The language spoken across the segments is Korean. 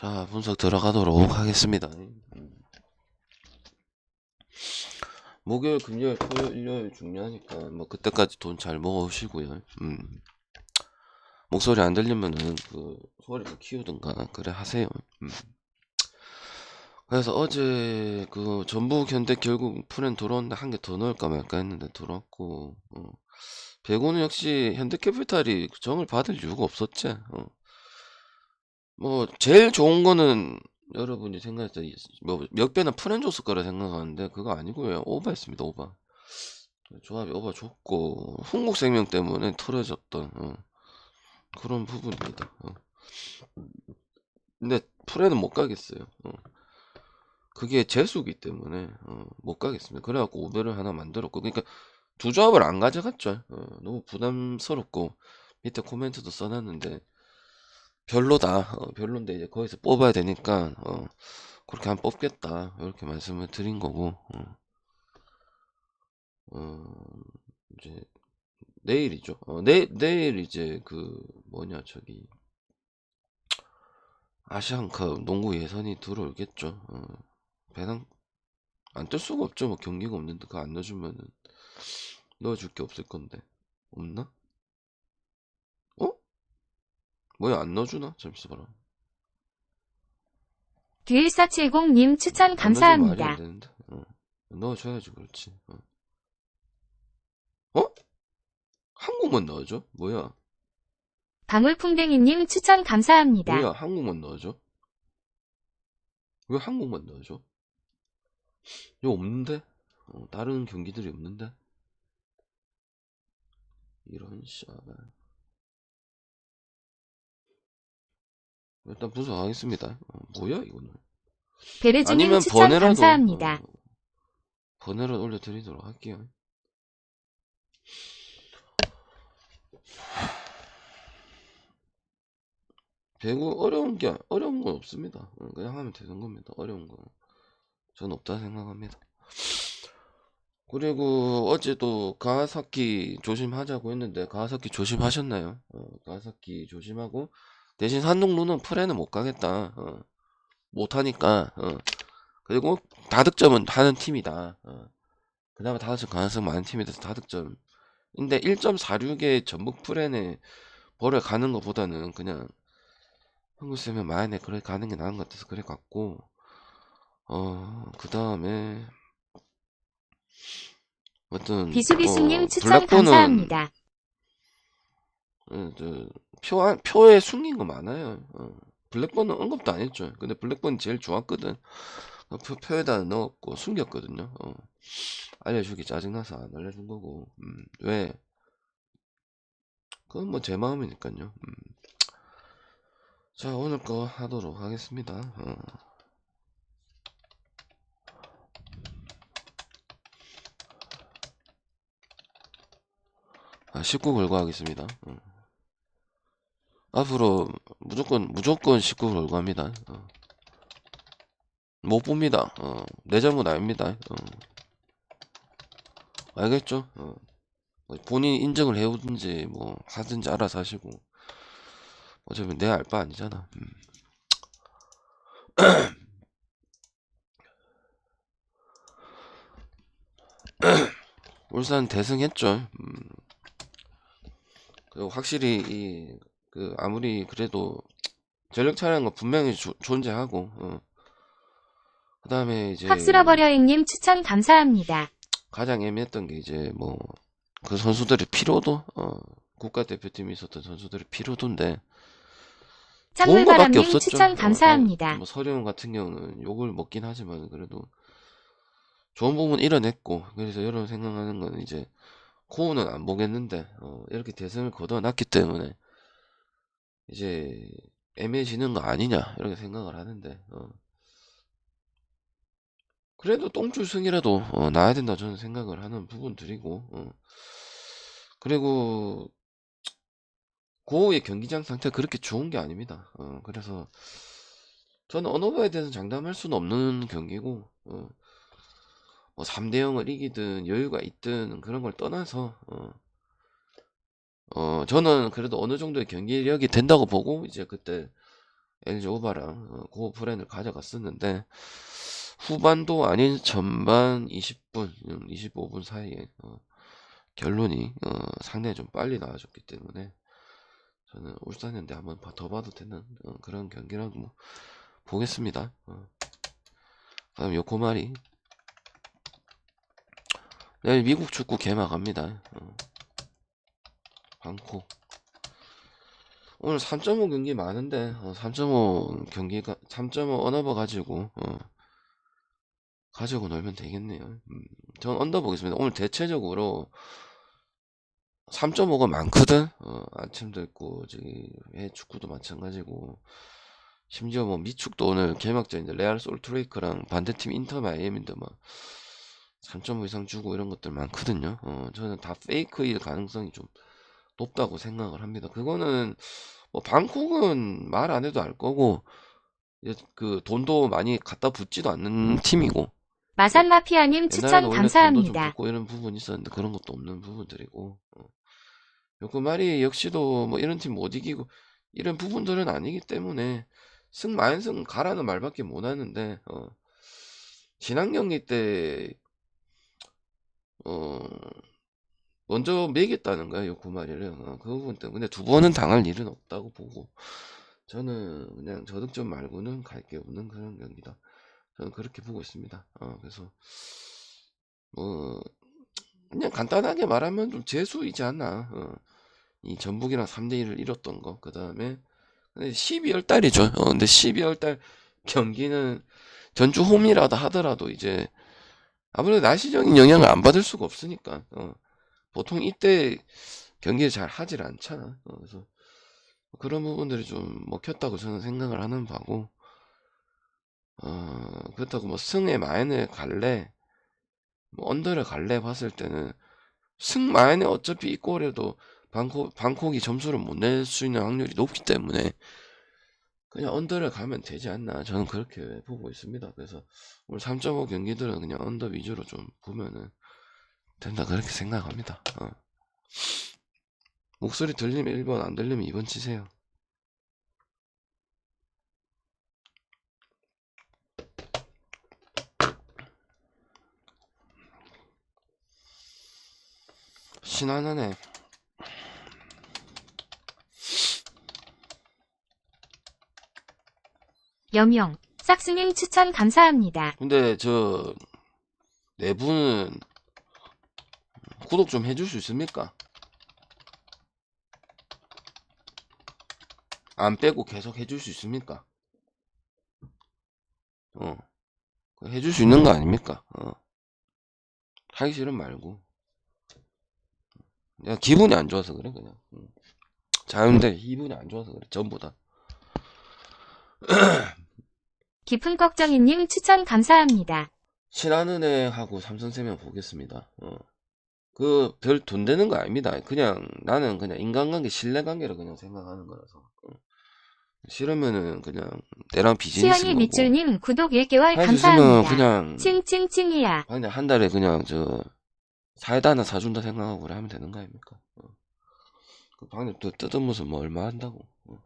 자, 분석 들어가도록 하겠습니다. 목요일, 금요일, 토요일, 일요일 중요하니까 뭐 그때까지 돈 잘 모으시고요. 음. 목소리 안 들리면은 그 소리를 키우든가 그래 하세요. 음. 그래서 어제 그 전북 현대 결국 프렌 들어왔는데 한 개 더 넣을까 말까 했는데 들어왔고 어. 배구는 역시 현대캐피탈이 정을 받을 이유가 없었지. 어. 뭐 제일 좋은 거는 여러분이 생각할 때뭐몇 배는 프렌 줬을 거라 생각하는데 그거 아니고요. 오버했습니다. 오버. 조합이 오버 좋고 흥국생명 때문에 틀어졌던 어. 그런 부분입니다. 어. 근데 프렌은 못 가겠어요. 어. 그게 재수기 때문에 어, 못 가겠습니다. 그래갖고 오배를 하나 만들었고 그러니까 두 조합을 안 가져갔죠. 어, 너무 부담스럽고 밑에 코멘트도 써놨는데 별로다. 어, 별론데 이제 거기서 뽑아야 되니까 어, 그렇게 안 뽑겠다. 이렇게 말씀을 드린 거고 어, 어, 이제 내일이죠. 어, 내, 내일 이제 그 뭐냐 저기 아시안컵 농구 예선이 들어오겠죠. 어, 배당 안 뜰 수가 없죠. 뭐 경기가 없는데 그거 안 넣어주면은 넣어줄 게 없을 건데 없나? 어? 뭐야 안 넣어주나? 잠시 봐라. 듀일서70님 추천 감사합니다. 어. 넣어줘야지 그렇지. 어? 어? 한국만 넣어줘? 뭐야? 방울풍뎅이님 추천 감사합니다. 뭐야 한국만 넣어줘? 왜 한국만 넣어줘? 이거 없는데? 어, 다른 경기들이 없는데? 이런 샤발 일단 분석하겠습니다. 어, 뭐야 이거는? 아니면 추천 번외라도 감사합니다. 어, 번외로 올려드리도록 할게요. 배구 어려운 게 어려운 건 없습니다. 어, 그냥 하면 되는 겁니다. 어려운 거 저는 없다 생각합니다. 그리고 어제도 가와사키 조심하자고 했는데 가와사키 조심하셨나요? 어, 가와사키 조심하고 대신 산동루는 프레는 못 가겠다. 어, 못하니까. 어. 그리고 다득점은 하는 팀이다. 어. 그나마 다득점 가능성 많은 팀이라서 다득점. 근데 1.46의 전북 프레네 벌을 가는 것보다는 그냥 한국쌤은 마연에 그래 가는 게 나은 것 같아서 그래 갔고 어 그 다음에 어떤 비수비수님 어, 추천 감사합니다. 어, 저, 표, 안- 표에 숨긴 거 많아요. 어. 블랙본은 언급도 안 했죠. 근데 블랙본 제일 좋았거든. 어, 표, 표에다 넣었고 숨겼거든요. 어. 알려주기 짜증나서 안 알려준 거고. 음, 왜? 그건 뭐 제 마음이니까요. 음. 자, 오늘 거 하도록 하겠습니다. 어. 아, 19 걸고 하겠습니다. 어. 앞으로 무조건 무조건 19 걸고 합니다. 어. 못 봅니다. 어. 내 잘못 아닙니다. 어. 알겠죠? 어. 뭐 본인 인정을 해오든지 뭐 하든지 알아서 하시고 어차피 내 알 바 아니잖아. 음. 울산 대승했죠. 음. 그리고 확실히 이 그 아무리 그래도 전력 차량은 분명히 조- 존재하고 어. 그 다음에 이제 학 쓸어버려잉님 추천 감사합니다. 가장 애매했던 게 이제 뭐 그 선수들의 피로도 어 국가대표팀에 있었던 선수들의 피로도인데 좋은 없었죠. 추천 어, 감사합니다. 뭐 서령 같은 경우는 욕을 먹긴 하지만 그래도 좋은 부분 이뤄냈고 그래서 여러분 생각하는 건 이제 코우는 안 보겠는데 어, 이렇게 대승을 거둬놨기 때문에 이제 애매해지는 거 아니냐 이렇게 생각을 하는데 어. 그래도 똥줄승이라도 어, 나야 된다 저는 생각을 하는 부분들이고 어. 그리고 고우의 경기장 상태가 그렇게 좋은 게 아닙니다. 어, 그래서 저는 거에 대해서 장담할 수는 없는 경기고 어, 뭐 3대 0을 이기든 여유가 있든 그런 걸 떠나서 어, 어, 저는 그래도 어느 정도의 경기력이 된다고 보고 이제 그때 LG 오바랑 어, 그 플랜을 가져갔었는데 후반도 아닌 전반 20분, 25분 사이에 어, 결론이 어, 상당히 좀 빨리 나와줬기 때문에 저는 울산현대 한번 봐- 더 봐도 되는 어, 그런 경기라고 뭐 보겠습니다. 어. 다음 요코마리 내일 미국 축구 개막합니다. 어. 방콕 오늘 3.5 경기 많은데 어, 3.5 경기가 3.5 언어버 가지고 어, 가지고 놀면 되겠네요. 음, 전 언더 보겠습니다. 오늘 대체적으로 3.5가 많거든. 어, 아침도 있고 저기 해 축구도 마찬가지고 심지어 뭐 미축도 오늘 개막전인데 레알 솔트레이크랑 반대팀 인터 마이애미인데 막 3.5 이상 주고 이런 것들 많거든요. 어, 저는 다 페이크일 가능성이 좀 높다고 생각을 합니다. 그거는 뭐 방콕은 말 안 해도 알 거고 그 돈도 많이 갖다 붓지도 않는 팀이고 마산마피아님 옛날에는 추천 돈도 좀 감사합니다. 붓고 이런 부분이 있었는데 그런 것도 없는 부분들이고 어. 요코마리 역시도 뭐 이런 팀 못 이기고 이런 부분들은 아니기 때문에 승 만승 가라는 말밖에 못 하는데 어. 지난 경기 때 어. 먼저 매겼다는 거야 요코마리를 어, 그 부분 때문에 두 번은 당할 일은 없다고 보고 저는 그냥 저득점 말고는 갈 게 없는 그런 경기다. 저는 그렇게 보고 있습니다. 어, 그래서 뭐 그냥 간단하게 말하면 좀 재수이지 않나. 어, 이 전북이랑 3대 1을 이뤘던 거. 그 다음에 12월 달이죠. 어, 근데 12월 달 경기는 전주 홈이라도 하더라도 이제 아무래도 날씨적인 영향을 안 받을 수가 없으니까. 어, 보통 이때 경기를 잘 하질 않잖아. 어, 그래서 그런 부분들이 좀 먹혔다고 저는 생각을 하는 바고. 어, 그렇다고 뭐 승에 마인을 갈래, 뭐 언더를 갈래 봤을 때는 승 마인에 어차피 이 골에도 방콕, 방콕이 점수를 못 낼 수 있는 확률이 높기 때문에 그냥 언더를 가면 되지 않나 저는 그렇게 보고 있습니다. 그래서 오늘 3.5 경기들은 그냥 언더 위주로 좀 보면은 된다 그렇게 생각합니다. 어. 목소리 들리면 1번 안 들리면 2번 치세요. 신한하네. 여명 싹스님 추천 감사합니다. 근데 저네 분은 구독 좀 해줄 수 있습니까? 안 빼고 계속 해줄 수 있습니까? 어. 그거 해줄 수 있는 거 아닙니까? 어. 하기 싫으면 말고. 내가 기분이 안 좋아서 그래, 그냥. 응. 자연대 기분이 안 좋아서 그래, 전부 다. 깊은 걱정이님 추천 감사합니다. 신한은행하고 삼성생명 보겠습니다. 어. 그 별 돈 되는 거 아닙니다. 그냥 나는 그냥 인간관계, 신뢰관계를 그냥 생각하는 거라서. 어. 싫으면은 그냥 내랑 비즈니스 시연이. 밑줄님 구독 1개월 할수 있으면 감사합니다. 그냥 칭칭칭이야. 그냥 한 달에 그냥 저 사이다 하나 사준다 생각하고 그래 하면 되는 거 아닙니까? 어. 그 방금 또 뜯으면서 뭐 얼마 한다고. 어,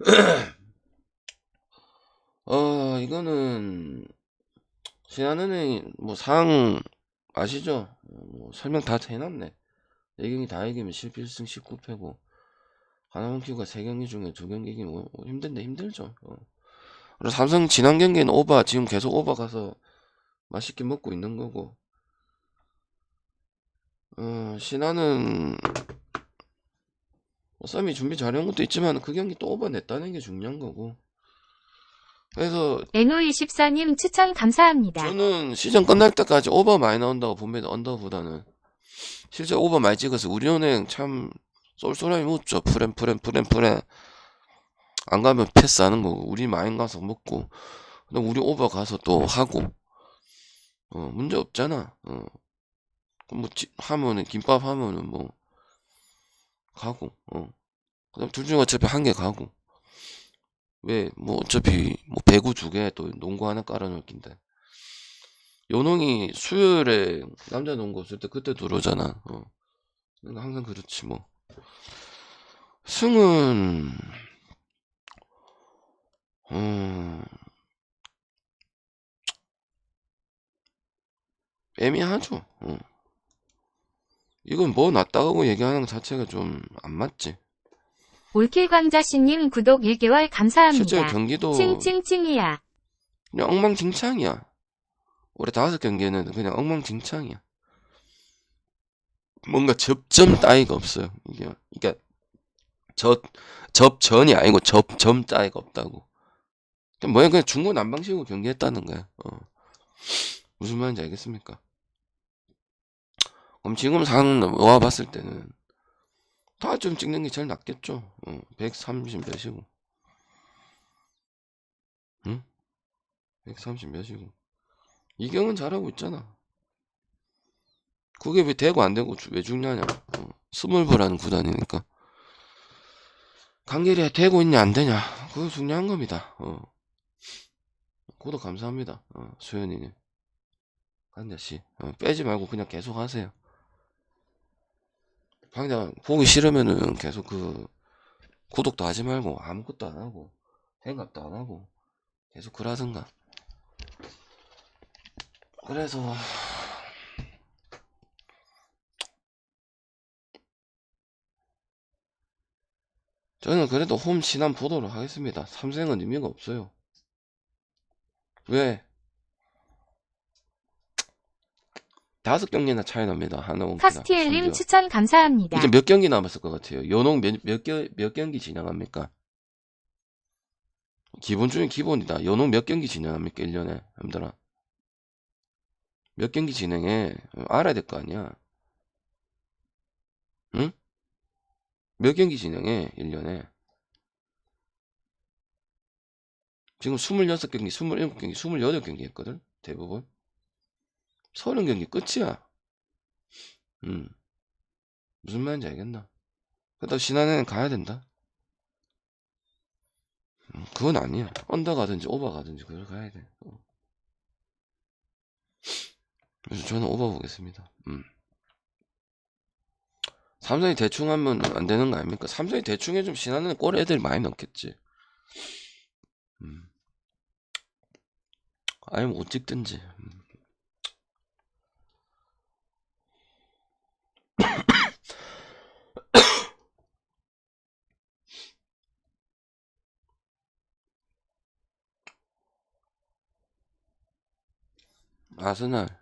어 이거는 신한은행 뭐상 아시죠? 어, 뭐 설명 다 해놨네. 4경기 다 이기면 11승 19패고 하나만 키우가 3경기 중에 2경기 이기면 어, 어, 힘든데 힘들죠. 어. 그리고 삼성 지난 경기는 오바 지금 계속 오바 가서 맛있게 먹고 있는 거고 어, 뭐 썸이 준비 잘해온 것도 있지만 그 경기 또 오버 냈다는 게 중요한 거고 그래서 NO24님 추천 감사합니다. 저는 시즌 끝날 때까지 오버 많이 나온다고 봅니다 언더보다는. 실제 오버 많이 찍어서 우리은행 참 쏠쏠하게 묻죠 프렘 프렘 프렘 프렘 안 가면 패스하는 거고 우리 마인 가서 먹고. 근데 우리 오버 가서 또 하고. 어 문제 없잖아. 어. 뭐 지- 하면은 김밥 하면은 뭐 가고. 어. 그다음 둘 중에 어차피 한 개 가고 왜 뭐 어차피 뭐 배구 두 개 또 농구 하나 깔아놓을 낀데 요농이 수요일에 남자 농구 없을 때 그때 들어오잖아 어 그러니까 항상 그렇지 뭐 승은 음, 애매하죠. 어. 이건 뭐 낫다고 얘기하는 것 자체가 좀 안 맞지. 올킬 광자씨님 구독 1개월 감사합니다. 실제 경기도 칭칭칭이야. 그냥 엉망진창이야. 올해 다섯 경기는 그냥 엉망진창이야. 뭔가 접점 따위가 없어요. 이게 그러니까 접 접전이 아니고 접점 따위가 없다고. 그냥 뭐야 그냥 중구난방식으로 경기했다는 거야. 어. 무슨 말인지 알겠습니까? 그럼 지금 상황 와 봤을 때는 다 좀 찍는 게 제일 낫겠죠. 어, 130 몇이고. 응? 130 몇이고. 이경은 잘하고 있잖아. 그게 왜 되고 안 되고 주- 왜 중요하냐. 어, 스몰브라는 구단이니까. 강길이 되고 있냐 안 되냐. 그거 중요한 겁니다. 어. 구독 감사합니다. 어, 수현이님. 강자씨. 어, 빼지 말고 그냥 계속 하세요. 강자 보기 싫으면은 계속 그 구독도 하지 말고 아무것도 안 하고 생각도 안 하고 계속 그러든가. 그래서 저는 그래도 홈 신안 보도록 하겠습니다. 삼성은 의미가 없어요. 왜? 다섯 경기나 차이 납니다. 하나 온 카스티엘님 추천 감사합니다. 이제 몇 경기 남았을 것 같아요? 연홍 몇, 몇, 겨, 몇 경기 진행합니까? 기본 중에 기본이다. 연홍 몇 경기 진행합니까? 1년에. 힘들어. 몇 경기 진행해? 알아야 될 거 아니야. 응? 몇 경기 진행해? 1년에. 지금 26경기, 27경기, 28경기 했거든? 대부분. 30경기 끝이야. 음. 무슨 말인지 알겠나? 그렇다고 지난해는 가야 된다? 음, 그건 아니야. 언더 가든지 오버 가든지 그걸 가야 돼. 어. 그래서 저는 오버 보겠습니다. 음. 삼성이 대충 하면 안 되는 거 아닙니까? 삼성이 대충 해좀 지난해는 골 애들 많이 넣겠지. 음. 아니면 못 찍든지. 음. 아스날.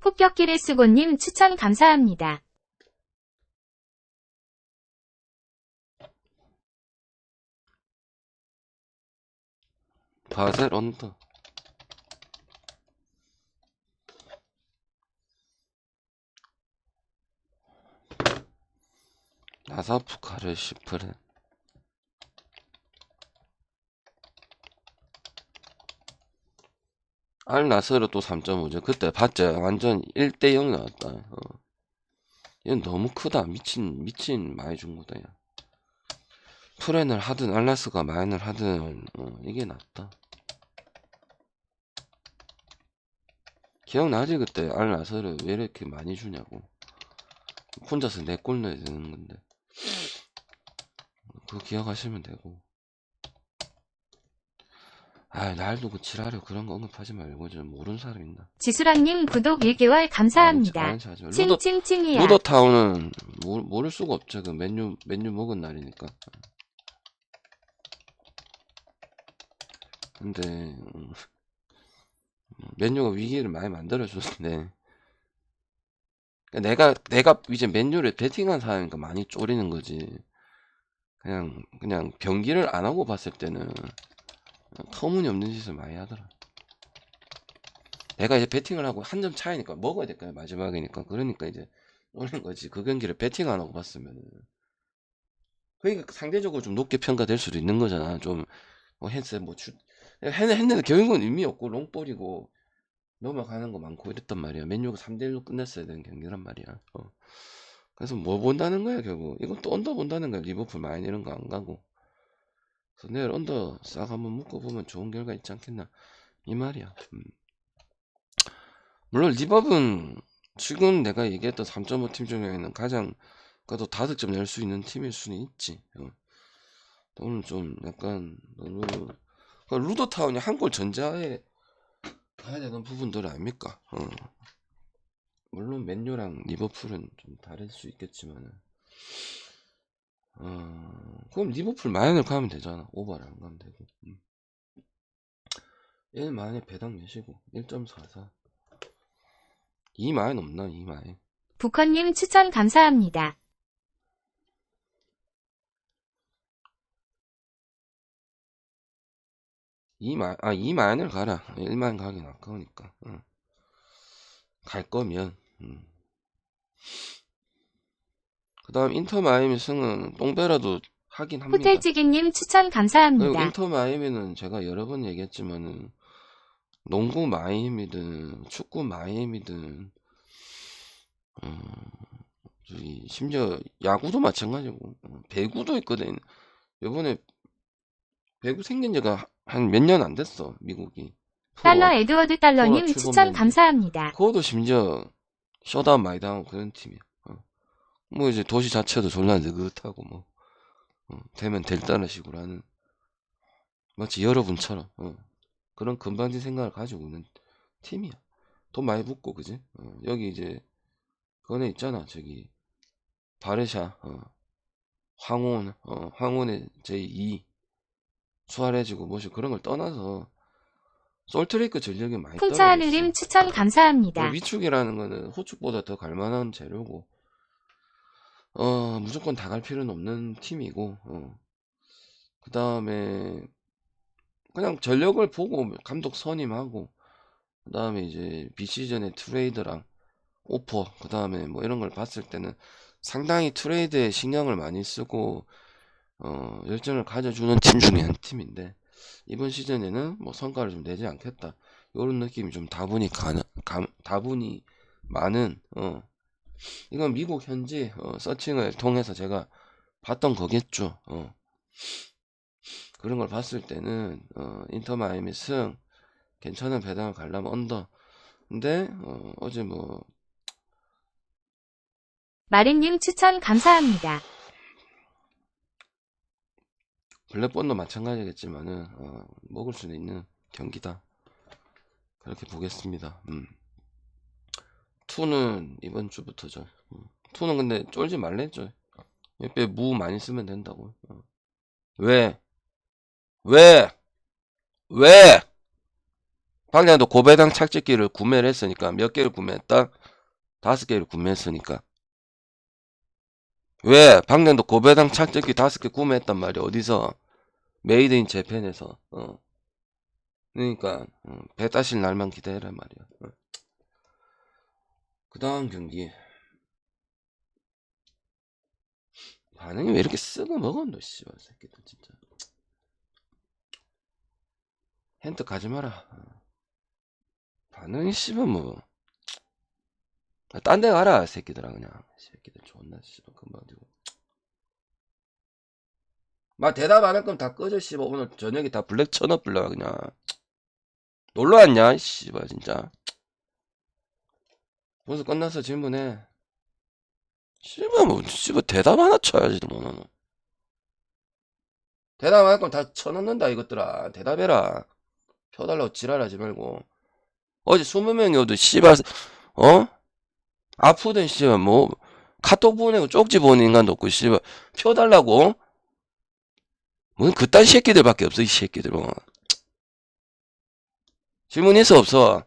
폭격기를 쓰고님 추천 감사합니다. 바셀 언더. 나사프카를 10%. 알나스르 또 3.5죠. 그때 봤죠. 완전 1대0 나왔다. 어. 얘는 너무 크다. 미친, 미친 많이 준 거다. 야. 프렌을 하든 알라스가 마인을 하든 어, 이게 낫다. 기억나지 그때 알라스를 왜 이렇게 많이 주냐고. 혼자서 네골 넣어야 되는 건데. 그거 기억하시면 되고. 아, 날도 그 지랄을 그런 거 언급하지 말고 좀 모르는 사람 있나? 지수랑님 구독 1개월 감사합니다. 아는 체 하지 마. 루더 칭칭칭이야. 루더타운은 모를, 모를 수가 없죠. 그 맨유 맨유 먹은 날이니까. 근데 음, 맨유가 위기를 많이 만들어줬는데 그러니까 내가 내가 이제 맨유를 베팅한 사람이니까 많이 쪼리는 거지. 그냥 그냥 경기를 안 하고 봤을 때는 터무니없는 짓을 많이 하더라. 내가 이제 배팅을 하고 한 점 차이니까 먹어야 될까요? 마지막이니까. 그러니까 이제 오는 거지. 그 경기를 배팅 안 하고 봤으면은. 그러니까 상대적으로 좀 높게 평가될 수도 있는 거잖아. 좀, 뭐, 했어, 뭐, 주, 했, 했는데 결국은 의미 없고, 롱볼이고, 넘어가는 거 많고 이랬단 말이야. 맨유가 3대1로 끝냈어야 되는 경기란 말이야. 어. 그래서 뭐 본다는 거야, 결국. 이건 또 언더 본다는 거야. 리버풀 많이 이런 거 안 가고. 그래서 내일 언더 싹 한번 묶어보면 좋은 결과 있지 않겠나. 이 말이야. 음. 물론 리버는 지금 내가 얘기했던 3.5팀 중에는 가장 그래도 다득점 낼 수 있는 팀일 수는 있지. 어. 오늘 좀 약간 너무 그 루더타운이 한 골 전자에 가야 되는 부분들 아닙니까? 어. 물론 맨유랑 리버풀은 좀 다를 수 있겠지만은 어, 그럼 리버풀 마이너를 가면 되잖아. 오버를 안 가면 되고. 음. 1 마이너 배당 내시고 1.44 2 마이너 없나 2 마이너 부커님 추천 감사합니다. 이마 아, 2만을 가라. 1만 가긴 아까우니까. 응. 갈 거면. 음. 그 다음 인터 마이미 승은 똥배라도 하긴 합니다. 호텔찌개님 추천 감사합니다. 인터 마이미는 제가 여러 번 얘기했지만은 농구 마이애미든 축구 마이애미든 어, 저기 심지어 야구도 마찬가지고 어, 배구도 있거든. 요번에 배구 생긴 지가 한 몇 년 안 됐어 미국이. 달러 에드워드 달러님 추천. 감사합니다. 그것도 심지어 셧다운 많이 당하고 그런 팀이야. 어. 뭐 이제 도시 자체도 졸라 느긋하고 뭐 어, 되면 될다는 식으로 하는 마치 여러분처럼 어, 그런 금방진 생각을 가지고 있는 팀이야. 돈 많이 붓고 그지? 어, 여기 이제 그거네 있잖아 저기 바르샤 어, 황혼 어, 황혼의 제2 수아레지고 뭐지 그런 걸 떠나서 솔트레이크 전력이 많이. 풍차하늘님 추천 감사합니다. 뭐 위축이라는 거는 호축보다 더 갈만한 재료고, 어, 무조건 다 갈 필요는 없는 팀이고, 어. 그 다음에, 그냥 전력을 보고 감독 선임하고, 그 다음에 이제 비시즌의 트레이드랑 오퍼, 그 다음에 뭐 이런 걸 봤을 때는 상당히 트레이드에 신경을 많이 쓰고, 어, 열정을 가져주는 팀 중에 한 팀인데, 이번 시즌에는 뭐 성과를 좀 내지 않겠다. 요런 느낌이 좀 다분히 가는, 감, 다분히 많은, 어, 이건 미국 현지, 어, 서칭을 통해서 제가 봤던 거겠죠, 어. 그런 걸 봤을 때는, 어, 인터 마이미 승, 괜찮은 배당을 가려면 언더. 근데, 어, 어제 뭐, 마린님 추천 감사합니다. 블랙본도 마찬가지겠지만은, 어, 먹을 수는 있는 경기다. 그렇게 보겠습니다. 음. 투는 이번 주부터죠. 음. 투는 근데 쫄지 말랬죠. 옆에 무 많이 쓰면 된다고. 어. 왜? 왜? 왜? 방향도 고배당 착즙기를 구매를 했으니까 몇 개를 구매했다? 다섯 개를 구매했으니까. 왜? 방향도 고배당 착즙기 다섯 개 구매했단 말이야. 어디서? 메이드 인 재팬에서. 어. 그러니까 어, 배 따실 날만 기다리란 말이야. 어. 그 다음 경기. 반응이 왜 이렇게 쓰고 먹었노, 씨발, 새끼들, 진짜. 힌트 가지 마라. 어. 반응이 씨발, 뭐. 아, 딴데 가라, 새끼들아, 그냥. 새끼들 존나, 씨발, 금방 되고. 막 대답 안 할 거면 다 꺼져, 씨발. 오늘 저녁에 다 블랙 쳐넣 불러, 그냥. 놀러 왔냐, 씨발, 진짜. 벌써 끝났어, 질문해. 씨발, 뭐, 씨발, 대답 하나 쳐야지, 뭐, 너는. 대답 안 할 거면 다 쳐넣는다, 이것들아. 대답해라. 펴달라고 지랄하지 말고. 어제 20명이 오도, 씨발, 어? 아프든, 씨발, 뭐, 카톡 보내고 쪽지 보는 인간도 없고, 씨발, 펴달라고? 뭔 그딴 새끼들밖에 없어, 이 새끼들, 뭐. 질문 있어, 없어?